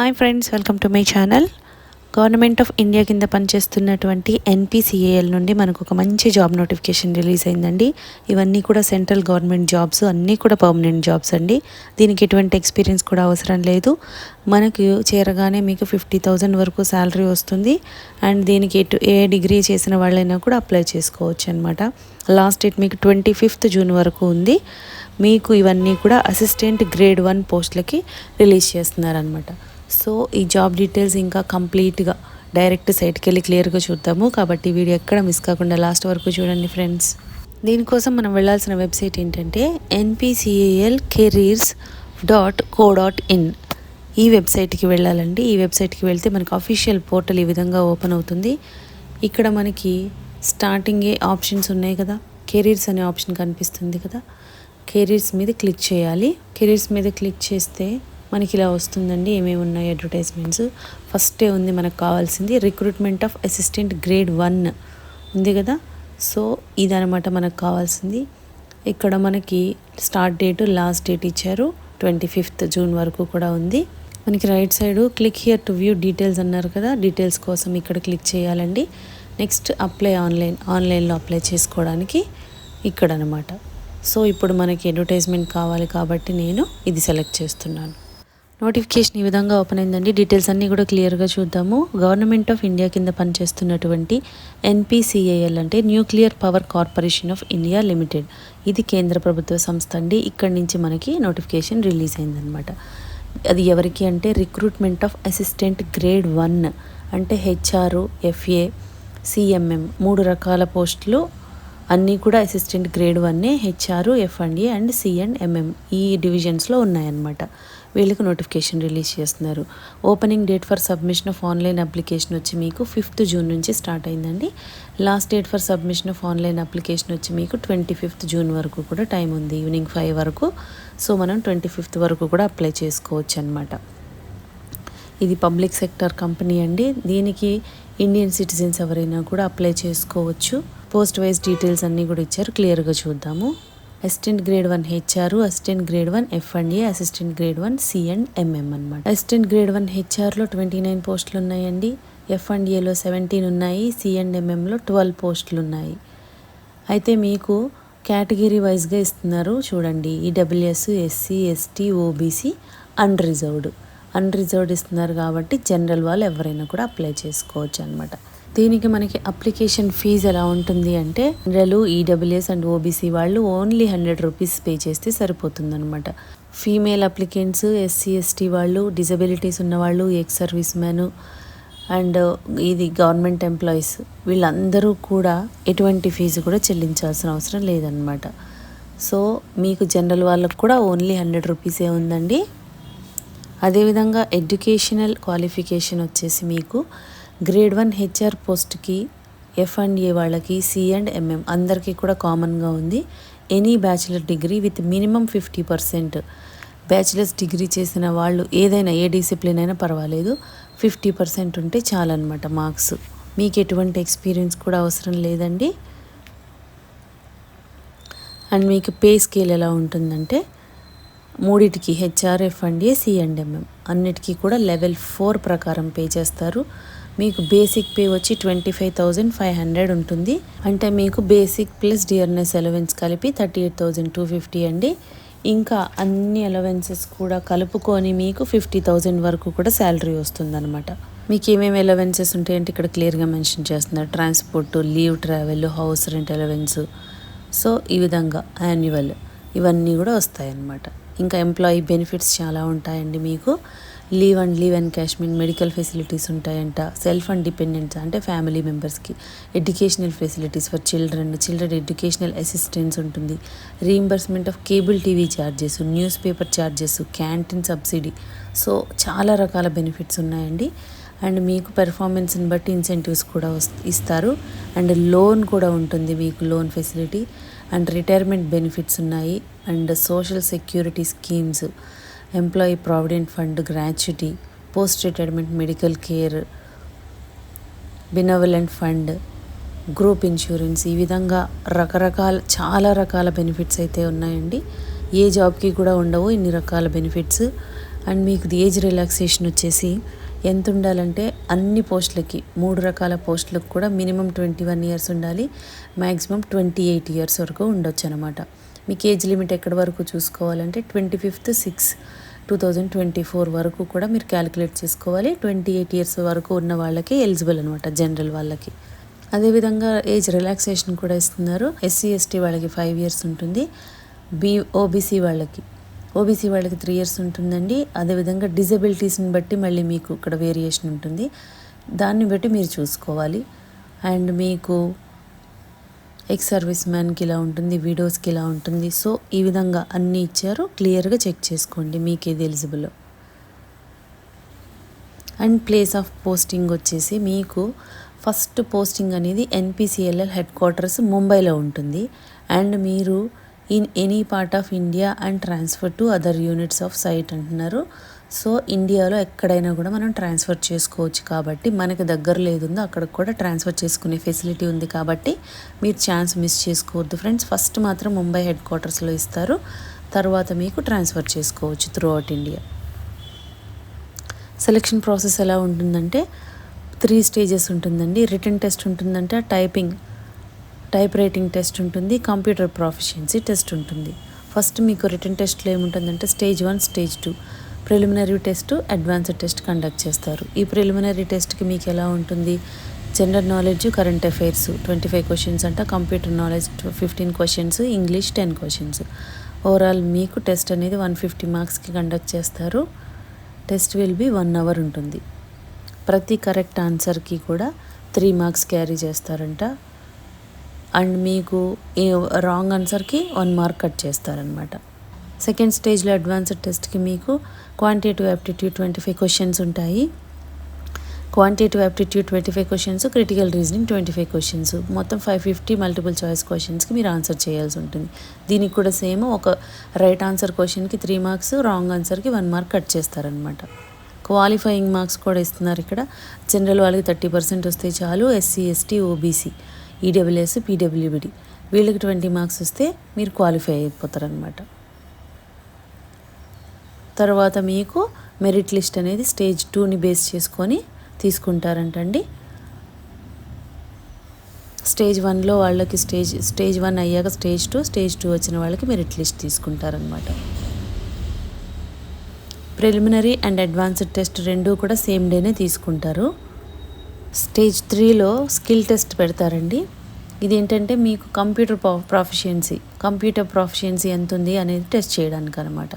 Hi friends welcome to my channel. Government of India కింద పనిచేస్తున్నటువంటి ఎన్పిసిఏఎల్ నుండి మనకు ఒక మంచి జాబ్ నోటిఫికేషన్ రిలీజ్ అయిందండి. ఇవన్నీ కూడా సెంట్రల్ గవర్నమెంట్ జాబ్స్ అన్నీ కూడా పర్మనెంట్ జాబ్స్ అండి. దీనికి ఎటువంటి ఎక్స్పీరియన్స్ కూడా అవసరం లేదు. మనకు చేరగానే మీకు ఫిఫ్టీ థౌజండ్ వరకు శాలరీ వస్తుంది. అండ్ దీనికి ఎటు ఏ డిగ్రీ చేసిన వాళ్ళైనా కూడా అప్లై చేసుకోవచ్చు అనమాట లాస్ట్ డేట్ మీకు ట్వంటీ ఫిఫ్త్ జూన్ వరకు ఉంది. మీకు ఇవన్నీ కూడా అసిస్టెంట్ గ్రేడ్ వన్ పోస్టులకి రిలీజ్ చేస్తున్నారనమాట సో ఈ జాబ్ డీటెయిల్స్ ఇంకా కంప్లీట్గా డైరెక్ట్ సైట్కి వెళ్ళి క్లియర్గా చూద్దాము. కాబట్టి వీడియో ఎక్కడ మిస్ కాకుండా లాస్ట్ వరకు చూడండి ఫ్రెండ్స్. దీనికోసం మనం వెళ్ళాల్సిన వెబ్సైట్ ఏంటంటే NPCIL careers dot co dot in ఈ వెబ్సైట్కి వెళ్ళాలండి. ఈ వెబ్సైట్కి వెళ్తే మనకి అఫీషియల్ పోర్టల్ ఈ విధంగా ఓపెన్ అవుతుంది. ఇక్కడ మనకి స్టార్టింగే ఆప్షన్స్ ఉన్నాయి కదా? కెరీర్స్ అనే ఆప్షన్ కనిపిస్తుంది కదా? కెరీర్స్ మీద క్లిక్ చేయాలి. కెరీర్స్ మీద క్లిక్ చేస్తే మనకి ఇలా వస్తుందండి ఏమేమి ఉన్నాయి అడ్వర్టైజ్మెంట్స్ ఫస్టే ఉంది మనకు కావాల్సింది recruitment of assistant grade one ఉంది కదా? సో ఇదనమాట మనకు కావాల్సింది. ఇక్కడ మనకి స్టార్ట్ డేట్ లాస్ట్ డేట్ ఇచ్చారు. ట్వంటీ ఫిఫ్త్ జూన్ వరకు కూడా ఉంది. మనకి right side click here to view details అన్నారు కదా? డీటెయిల్స్ కోసం ఇక్కడ క్లిక్ చేయాలండి. నెక్స్ట్ అప్లై ఆన్లైన్ ఆన్లైన్లో అప్లై చేసుకోవడానికి ఇక్కడ అనమాట సో ఇప్పుడు మనకి అడ్వర్టైజ్మెంట్ కావాలి కాబట్టి నేను ఇది సెలెక్ట్ చేస్తున్నాను. నోటిఫికేషన్ ఈ విధంగా ఓపెన్ అయిందండి. డీటెయిల్స్ అన్నీ కూడా క్లియర్గా చూద్దాము. గవర్నమెంట్ ఆఫ్ ఇండియా కింద పనిచేస్తున్నటువంటి ఎన్పిసిఏఎల్ అంటే nuclear power corporation of India limited ఇది కేంద్ర ప్రభుత్వ సంస్థ అండి. ఇక్కడి నుంచి మనకి నోటిఫికేషన్ రిలీజ్ అయిందనమాట అది ఎవరికి అంటే recruitment of assistant grade one అంటే హెచ్ఆర్ ఎఫ్ఏ సిఎంఎం మూడు రకాల పోస్టులు. అన్నీ కూడా అసిస్టెంట్ గ్రేడ్ వన్నే HR F and A and C and MM ఈ డివిజన్స్లో ఉన్నాయన్నమాట. వీళ్ళకి నోటిఫికేషన్ రిలీజ్ చేస్తున్నారు. Opening date for submission of online application వచ్చి మీకు ఫిఫ్త్ జూన్ నుంచి స్టార్ట్ అయిందండి. Last date for submission of online application వచ్చి మీకు ట్వంటీ ఫిఫ్త్ జూన్ వరకు కూడా టైం ఉంది. ఈవినింగ్ ఫైవ్ వరకు. సో మనం ట్వంటీ ఫిఫ్త్ వరకు కూడా అప్లై చేసుకోవచ్చు అనమాట ఇది పబ్లిక్ సెక్టర్ కంపెనీ అండి. దీనికి ఇండియన్ సిటిజన్స్ ఎవరైనా కూడా అప్లై చేసుకోవచ్చు. పోస్ట్ వైజ్ డీటెయిల్స్ అన్నీ కూడా ఇచ్చారు. క్లియర్గా చూద్దాము. Assistant grade one HR assistant grade one F and A assistant grade one C and MM అనమాట అసిస్టెంట్ గ్రేడ్ వన్ హెచ్ఆర్లో ట్వంటీ నైన్ పోస్టులు ఉన్నాయండి. ఎఫ్ అండ్ ఏలో సెవెంటీన్ ఉన్నాయి. సి అండ్ ఎంఎంలో ట్వెల్వ్ పోస్టులు ఉన్నాయి. అయితే మీకు కేటగిరీ వైజ్గా ఇస్తున్నారు చూడండి. EWS SC ST OBC unreserved unreserved ఇస్తున్నారు కాబట్టి జనరల్ వాళ్ళు ఎవరైనా కూడా అప్లై చేసుకోవచ్చు అనమాట దీనికి మనకి అప్లికేషన్ ఫీజు ఎలా ఉంటుంది అంటే జనరల్ ఈడబ్ల్యూఎస్ అండ్ ఓబీసీ వాళ్ళు ఓన్లీ హండ్రెడ్ రూపీస్ పే చేస్తే సరిపోతుంది అనమాట ఫీమేల్ అప్లికెంట్స్ ఎస్సీ ఎస్టీ వాళ్ళు డిజబిలిటీస్ ఉన్నవాళ్ళు ఎక్స్ సర్వీస్ మ్యాన్ అండ్ ఇది గవర్నమెంట్ ఎంప్లాయీస్ వీళ్ళందరూ కూడా ఎటువంటి ఫీజు కూడా చెల్లించాల్సిన అవసరం లేదనమాట సో మీకు జనరల్ వాళ్ళకు కూడా ఓన్లీ హండ్రెడ్ రూపీసే ఉందండి? అదేవిధంగా ఎడ్యుకేషనల్ క్వాలిఫికేషన్ వచ్చేసి మీకు గ్రేడ్ వన్ హెచ్ఆర్ పోస్ట్కి ఎఫ్ అండ్ ఏ వాళ్ళకి సి అండ్ ఎంఎం అందరికీ కూడా కామన్గా ఉంది. Any bachelor degree with minimum fifty percent bachelors degree చేసిన వాళ్ళు ఏదైనా ఏ డిసిప్లిన్ అయినా పర్వాలేదు. ఫిఫ్టీ పర్సెంట్ ఉంటే చాలన్నమాట మార్క్స్. మీకు ఎటువంటి ఎక్స్పీరియన్స్ కూడా అవసరం లేదండి. అండ్ మీకు పే స్కేల్ ఎలా ఉంటుందంటే మూడిటికి హెచ్ఆర్ఎఫ్ అండ్ ఏ సి అన్నిటికీ కూడా లెవెల్ ఫోర్ ప్రకారం పే చేస్తారు. మీకు బేసిక్ పే వచ్చి twenty five thousand five hundred ఉంటుంది. అంటే మీకు బేసిక్ ప్లస్ డియర్నెస్ అలవెన్స్ కలిపి thirty eight thousand two fifty అండి. ఇంకా అన్ని అలవెన్సెస్ కూడా కలుపుకొని మీకు ఫిఫ్టీ థౌజండ్ వరకు కూడా శాలరీ వస్తుందన్నమాట. మీకు ఏమేమి అలవెన్సెస్ ఉంటాయంటే ఇక్కడ క్లియర్గా మెన్షన్ చేస్తున్నారు. Transport leave travel house rent allowance so ఈ విధంగా యాన్యువల్ ఇవన్నీ కూడా వస్తాయన్నమాట. ఇంకా ఎంప్లాయీ బెనిఫిట్స్ చాలా ఉంటాయండి మీకు. Leave and leave encashment medical facilities ఉంటాయంట సెల్ఫ్ అండ్ డిపెండెంట్స్ అంటే ఫ్యామిలీ మెంబర్స్కి educational facilities for children children educational assistance ఉంటుంది. Reimbursement of cable TV charges newspaper charges canteen subsidy so చాలా రకాల బెనిఫిట్స్ ఉన్నాయండి. అండ్ మీకు పెర్ఫార్మెన్స్ని బట్టి ఇన్సెంటివ్స్ కూడా ఇస్తారు. అండ్ లోన్ కూడా ఉంటుంది మీకు loan facility and retirement benefits ఉన్నాయి. And social security schemes employee provident fund gratuity post retirement medical care benevolent fund group insurance ఈ విధంగా రకరకాల చాలా రకాల బెనిఫిట్స్ అయితే ఉన్నాయండి. ఏ జాబ్కి కూడా ఉండవు ఇన్ని రకాల బెనిఫిట్స్. అండ్ మీకు ఏజ్ రిలాక్సేషన్ వచ్చేసి ఎంత ఉండాలంటే అన్ని పోస్టులకి మూడు రకాల పోస్టులకు కూడా మినిమం ట్వంటీ వన్ ఇయర్స్ ఉండాలి మ్యాక్సిమం ట్వంటీ ఎయిట్ ఇయర్స్ వరకు ఉండొచ్చు అనమాట మీకు ఏజ్ లిమిట్ ఎక్కడి వరకు చూసుకోవాలంటే twenty fifth six two thousand twenty four వరకు కూడా మీరు క్యాలిక్యులేట్ చేసుకోవాలి. ట్వంటీ ఎయిట్ ఇయర్స్ వరకు ఉన్న వాళ్ళకి ఎలిజిబుల్ అనమాట జనరల్ వాళ్ళకి. అదేవిధంగా ఏజ్ రిలాక్సేషన్ కూడా ఇస్తున్నారు. ఎస్సీ ఎస్టీ వాళ్ళకి ఫైవ్ ఇయర్స్ ఉంటుంది. బీ ఓబీసీ వాళ్ళకి ఓబీసీ వాళ్ళకి త్రీ ఇయర్స్ ఉంటుందండి. అదేవిధంగా డిజబిలిటీస్ని బట్టి మళ్ళీ మీకు ఇక్కడ వేరియేషన్ ఉంటుంది. దాన్ని బట్టి మీరు చూసుకోవాలి. అండ్ మీకు ఎక్స్ సర్వీస్ మ్యాన్కి ఇలా ఉంటుంది వీడియోస్కి ఇలా ఉంటుంది. సో ఈ విధంగా అన్నీ ఇచ్చారు. క్లియర్గా చెక్ చేసుకోండి. మీకు ఏది eligible and place of posting వచ్చేసి మీకు ఫస్ట్ పోస్టింగ్ అనేది ఎన్పిసిఎల్ఎల్ హెడ్ క్వార్టర్స్ ముంబైలో ఉంటుంది. అండ్ మీరు in any part of India and transfer to other units of site అంటున్నారు. సో ఇండియాలో ఎక్కడైనా కూడా మనం ట్రాన్స్ఫర్ చేసుకోవచ్చు కాబట్టి మనకి దగ్గర లేదుందో అక్కడికి కూడా ట్రాన్స్ఫర్ చేసుకునే ఫెసిలిటీ ఉంది కాబట్టి మీరు ఛాన్స్ మిస్ చేసుకోవద్దు ఫ్రెండ్స్. ఫస్ట్ మాత్రం ముంబై హెడ్ క్వార్టర్స్లో ఇస్తారు. తర్వాత మీకు ట్రాన్స్ఫర్ చేసుకోవచ్చు throughout India. Selection process ఎలా ఉంటుందంటే త్రీ స్టేజెస్ ఉంటుందండి. రిటర్న్ టెస్ట్ ఉంటుందంటే టైపింగ్ టైప్ రైటింగ్ టెస్ట్ ఉంటుంది కంప్యూటర్ ప్రాఫిషియన్సీ టెస్ట్ ఉంటుంది. ఫస్ట్ మీకు రిటర్న్ టెస్ట్లో ఏముంటుందంటే stage one stage two. Preliminary test advanced test conduct చేస్తారు. ఈ ప్రిలిమినరీ టెస్ట్కి మీకు ఎలా ఉంటుంది? General knowledge current affairs twenty five questions అంట computer knowledge fifteen questions English ten questions. Overall మీకు టెస్ట్ అనేది వన్ ఫిఫ్టీ మార్క్స్కి కండక్ట్ చేస్తారు. Test will be one hour ఉంటుంది. ప్రతి కరెక్ట్ ఆన్సర్కి కూడా త్రీ మార్క్స్ క్యారీ చేస్తారంట. అండ్ మీకు రాంగ్ ఆన్సర్కి వన్ మార్క్ కట్ చేస్తారనమాట సెకండ్ స్టేజ్లో అడ్వాన్స్డ్ టెస్ట్కి మీకు quantitative aptitude twenty five questions ఉంటాయి. Quantitative aptitude twenty five questions critical reasoning twenty five questions. మొత్తం ఫైవ్ ఫిఫ్టీ మల్టిపుల్ చాయిస్ క్వశ్చన్స్కి మీరు ఆన్సర్ చేయాల్సి ఉంటుంది. దీనికి కూడా సేమ్ ఒక రైట్ ఆన్సర్ క్వశ్చన్కి త్రీ మార్క్స్ రాంగ్ ఆన్సర్కి వన్ మార్క్ కట్ చేస్తారనమాట క్వాలిఫైయింగ్ మార్క్స్ కూడా ఇస్తున్నారు ఇక్కడ. జనరల్ వాళ్ళకి థర్టీ పర్సెంట్ వస్తే చాలు SC ST OBC. EWS PWBD వీళ్ళకి ట్వంటీ మార్క్స్ వస్తే మీరు క్వాలిఫై అయిపోతారనమాట తర్వాత మీకు మెరిట్ లిస్ట్ అనేది స్టేజ్ టూని బేస్ చేసుకొని తీసుకుంటారంటండి. స్టేజ్ వన్లో వాళ్ళకి స్టేజ్ స్టేజ్ వన్ అయ్యాక స్టేజ్ టూ స్టేజ్ టూ వచ్చిన వాళ్ళకి మెరిట్ లిస్ట్ తీసుకుంటారనమాట ప్రిలిమినరీ అండ్ అడ్వాన్స్డ్ టెస్ట్ రెండూ కూడా సేమ్ డేనే తీసుకుంటారు. స్టేజ్ త్రీలో స్కిల్ టెస్ట్ పెడతారండి. ఇది ఏంటంటే మీకు కంప్యూటర్ ప్రాఫిషియన్సీ కంప్యూటర్ ప్రాఫిషియన్సీ ఎంత ఉంది అనేది టెస్ట్ చేయడానికి అనమాట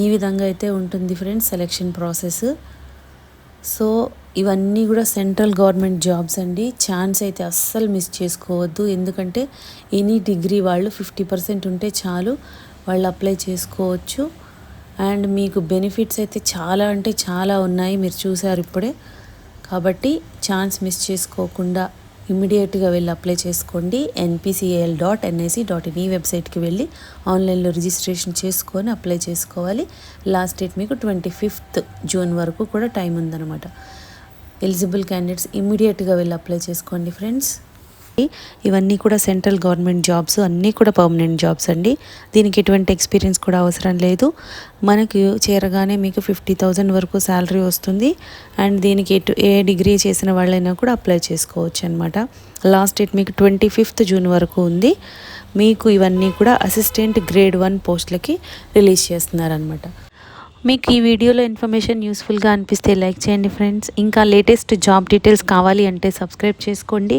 ఈ విధంగా అయితే ఉంటుంది ఫ్రెండ్స్ సెలెక్షన్ ప్రాసెస్. సో ఇవన్నీ కూడా సెంట్రల్ గవర్నమెంట్ జాబ్స్ అండి. ఛాన్స్ అయితే అస్సలు మిస్ చేసుకోవద్దు. ఎందుకంటే ఎనీ డిగ్రీ వాళ్ళు ఫిఫ్టీ పర్సెంట్ ఉంటే చాలు వాళ్ళు అప్లై చేసుకోవచ్చు. అండ్ మీకు బెనిఫిట్స్ అయితే చాలా అంటే చాలా ఉన్నాయి. మీరు చూసారు ఇప్పుడే. కాబట్టి ఛాన్స్ మిస్ చేసుకోకుండా ఇమ్మీడియట్గా వెళ్ళి అప్లై చేసుకోండి. NPCIL dot NIC dot in ఈ వెబ్సైట్కి వెళ్ళి ఆన్లైన్లో రిజిస్ట్రేషన్ చేసుకొని అప్లై చేసుకోవాలి. లాస్ట్ డేట్ మీకు ట్వంటీ ఫిఫ్త్ జూన్ వరకు కూడా టైం ఉందన్నమాట. ఎలిజిబుల్ క్యాండిడేట్స్ ఇమ్మీడియట్గా వెళ్ళి అప్లై చేసుకోండి ఫ్రెండ్స్ ఇవన్నీ కూడా సెంట్రల్ గవర్నమెంట్ జాబ్స్ అన్నీ కూడా పర్మనెంట్ జాబ్స్ అండి. దీనికి ఎటువంటి ఎక్స్పీరియన్స్ కూడా అవసరం లేదు. మనకు చేరగానే మీకు ఫిఫ్టీ థౌజండ్ వరకు శాలరీ వస్తుంది. అండ్ దీనికి ఎటు ఏ డిగ్రీ చేసిన వాళ్ళైనా కూడా అప్లై చేసుకోవచ్చు అనమాట లాస్ట్ డేట్ మీకు ట్వంటీ ఫిఫ్త్ జూన్ వరకు ఉంది. మీకు ఇవన్నీ కూడా అసిస్టెంట్ గ్రేడ్ వన్ పోస్టులకి రిలీజ్ చేస్తున్నారనమాట మీకు ఈ వీడియోలో ఇన్ఫర్మేషన్ యూస్ఫుల్గా అనిపిస్తే లైక్ చేయండి ఫ్రెండ్స్. ఇంకా లేటెస్ట్ జాబ్ డీటెయిల్స్ కావాలి అంటే సబ్స్క్రైబ్ చేసుకోండి.